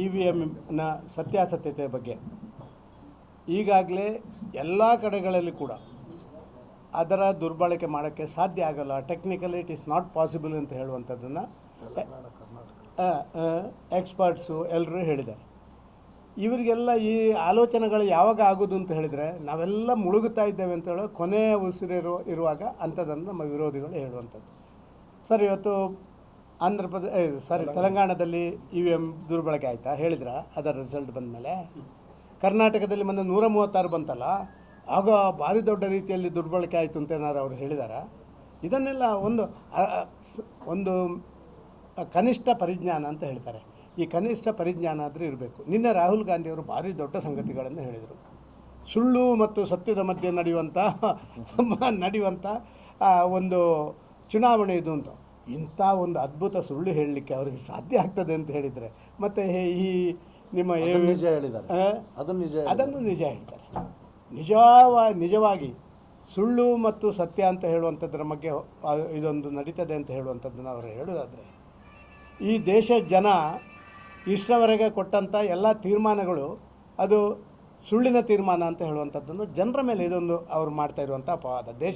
E V ಎಮ್ನ ಸತ್ಯಾಸತ್ಯತೆ ಬಗ್ಗೆ. ಈಗಾಗಲೇ ಎಲ್ಲ ಕಡೆಗಳಲ್ಲಿ ಕೂಡ ಅದರ ದುರ್ಬಳಕೆ ಮಾಡೋಕ್ಕೆ ಸಾಧ್ಯ ಆಗಲ್ಲ. Technically it is not possible ಅಂತ ಹೇಳುವಂಥದ್ದನ್ನು ಎಕ್ಸ್ಪರ್ಟ್ಸು ಎಲ್ಲರೂ ಹೇಳಿದ್ದಾರೆ. ಇವರಿಗೆಲ್ಲ ಈ ಆಲೋಚನೆಗಳು ಯಾವಾಗ ಆಗೋದು ಅಂತ ಹೇಳಿದರೆ, ನಾವೆಲ್ಲ ಮುಳುಗುತ್ತಾ ಇದ್ದೇವೆ ಅಂತ ಹೇಳೋ ಕೊನೆಯ ಉಸಿರಿರೋ, ಇರುವಾಗ ಅಂಥದ್ದನ್ನು ನಮ್ಮ ವಿರೋಧಿಗಳು ಹೇಳುವಂಥದ್ದು. ಸರ್, ಇವತ್ತು ಆಂಧ್ರ ಪ್ರದೇಶ ಸಾರಿ ತೆಲಂಗಾಣದಲ್ಲಿ ಇ ವಿ ಎಂ ದುರ್ಬಳಕೆ ಆಯಿತಾ? ಹೇಳಿದ್ರ? ಅದರ ರಿಸಲ್ಟ್ ಬಂದ ಮೇಲೆ ಕರ್ನಾಟಕದಲ್ಲಿ ಮೊನ್ನೆ ನೂರ ಮೂವತ್ತಾರು ಬಂತಲ್ಲ? ಆಗ ಭಾರಿ ದೊಡ್ಡ ರೀತಿಯಲ್ಲಿ ದುರ್ಬಳಕೆ ಆಯಿತು ಅಂತ ಏನಾದ್ರು ಅವ್ರು ಹೇಳಿದಾರ? ಇದನ್ನೆಲ್ಲ ಒಂದು ಒಂದು ಕನಿಷ್ಠ ಪರಿಜ್ಞಾನ ಅಂತ ಹೇಳ್ತಾರೆ. ಈ ಕನಿಷ್ಠ ಪರಿಜ್ಞಾನ ಆದರೂ ಇರಬೇಕು. ನಿನ್ನೆ ರಾಹುಲ್ ಗಾಂಧಿಯವರು ಭಾರಿ ದೊಡ್ಡ ಸಂಗತಿಗಳನ್ನು ಹೇಳಿದರು. ಸುಳ್ಳು ಮತ್ತು ಸತ್ಯದ ಮಧ್ಯೆ ನಡೆಯುವಂಥ ನಡೆಯುವಂಥ ಒಂದು ಚುನಾವಣೆ ಇದು ಅಂತ. ಇಂಥ ಒಂದು ಅದ್ಭುತ ಸುಳ್ಳು ಹೇಳಲಿಕ್ಕೆ ಅವರಿಗೆ ಸಾಧ್ಯ ಆಗ್ತದೆ ಅಂತ ಹೇಳಿದರೆ ಮತ್ತು ಈ ನಿಮ್ಮ ನಿಜ ಹೇಳಿದ್ದಾರೆ? ಅದನ್ನು ನಿಜ ಅದನ್ನು ನಿಜ ಹೇಳ್ತಾರೆ ನಿಜವ ನಿಜವಾಗಿ ಸುಳ್ಳು ಮತ್ತು ಸತ್ಯ ಅಂತ ಹೇಳುವಂಥದ್ರ ಬಗ್ಗೆ ಇದೊಂದು ನಡೀತದೆ ಅಂತ ಹೇಳುವಂಥದ್ದನ್ನು ಅವರು ಹೇಳೋದಾದರೆ ಈ ದೇಶ ಜನ ಇಷ್ಟವರೆಗೆ ಕೊಟ್ಟಂಥ ಎಲ್ಲ ತೀರ್ಮಾನಗಳು ಅದು ಸುಳ್ಳಿನ ತೀರ್ಮಾನ ಅಂತ ಹೇಳುವಂಥದ್ದನ್ನು ಜನರ ಮೇಲೆ ಇದೊಂದು ಅವರು ಮಾಡ್ತಾ ಇರುವಂಥ ಅಪವಾದ. ದೇಶ